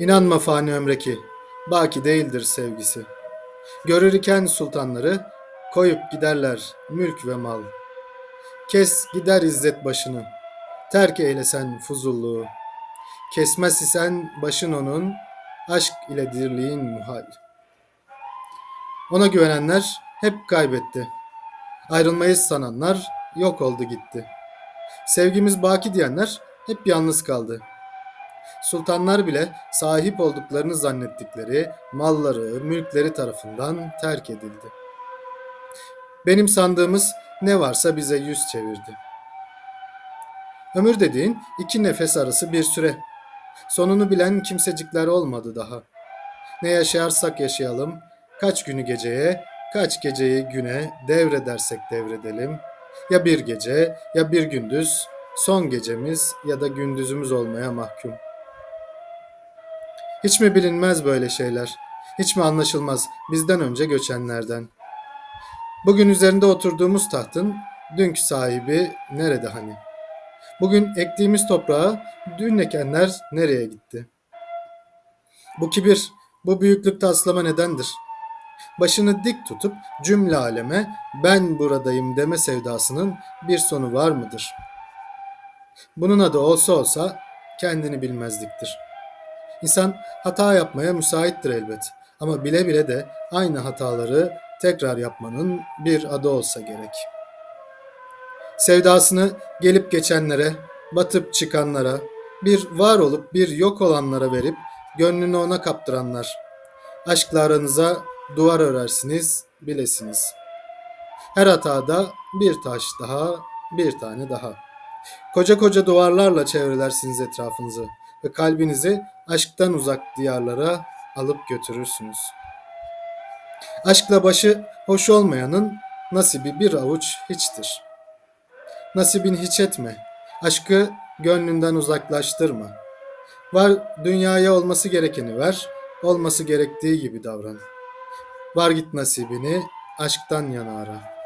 İnanma fani ömreki, baki değildir sevgisi. Görür iken sultanları, koyup giderler mülk ve mal. Kes gider izzet başını, terk eylesen fuzulluğu. Kesmez isen başın onun, aşk ile dirliğin muhal. Ona güvenenler hep kaybetti. Ayrılmayız sananlar yok oldu gitti. Sevgimiz baki diyenler hep yalnız kaldı. Sultanlar bile sahip olduklarını zannettikleri malları, mülkleri tarafından terk edildi. Benim sandığımız ne varsa bize yüz çevirdi. Ömür dediğin iki nefes arası bir süre. Sonunu bilen kimsecikler olmadı daha. Ne yaşarsak yaşayalım, kaç günü geceye, kaç geceyi güne devredersek devredelim. Ya bir gece ya bir gündüz, son gecemiz ya da gündüzümüz olmaya mahkum. Hiç mi bilinmez böyle şeyler? Hiç mi anlaşılmaz bizden önce göçenlerden? Bugün üzerinde oturduğumuz tahtın dünkü sahibi nerede hani? Bugün ektiğimiz toprağa dün ekenler nereye gitti? Bu kibir, bu büyüklük taslama nedendir? Başını dik tutup cümle aleme ben buradayım deme sevdasının bir sonu var mıdır? Bunun adı olsa olsa kendini bilmezliktir. İnsan hata yapmaya müsaittir elbet. Ama bile bile de aynı hataları tekrar yapmanın bir adı olsa gerek. Sevdasını gelip geçenlere, batıp çıkanlara, bir var olup bir yok olanlara verip gönlünü ona kaptıranlar. Aşkla aranıza duvar örersiniz, bilesiniz. Her hatada bir taş daha, bir tane daha. Koca koca duvarlarla çevrelersiniz etrafınızı ve kalbinizi aşktan uzak diyarlara alıp götürürsünüz. Aşkla başı hoş olmayanın nasibi bir avuç hiçtir. Nasibini hiç etme. Aşkı gönlünden uzaklaştırma. Var dünyaya olması gerekeni ver, olması gerektiği gibi davran. Var git nasibini aşktan yana ara.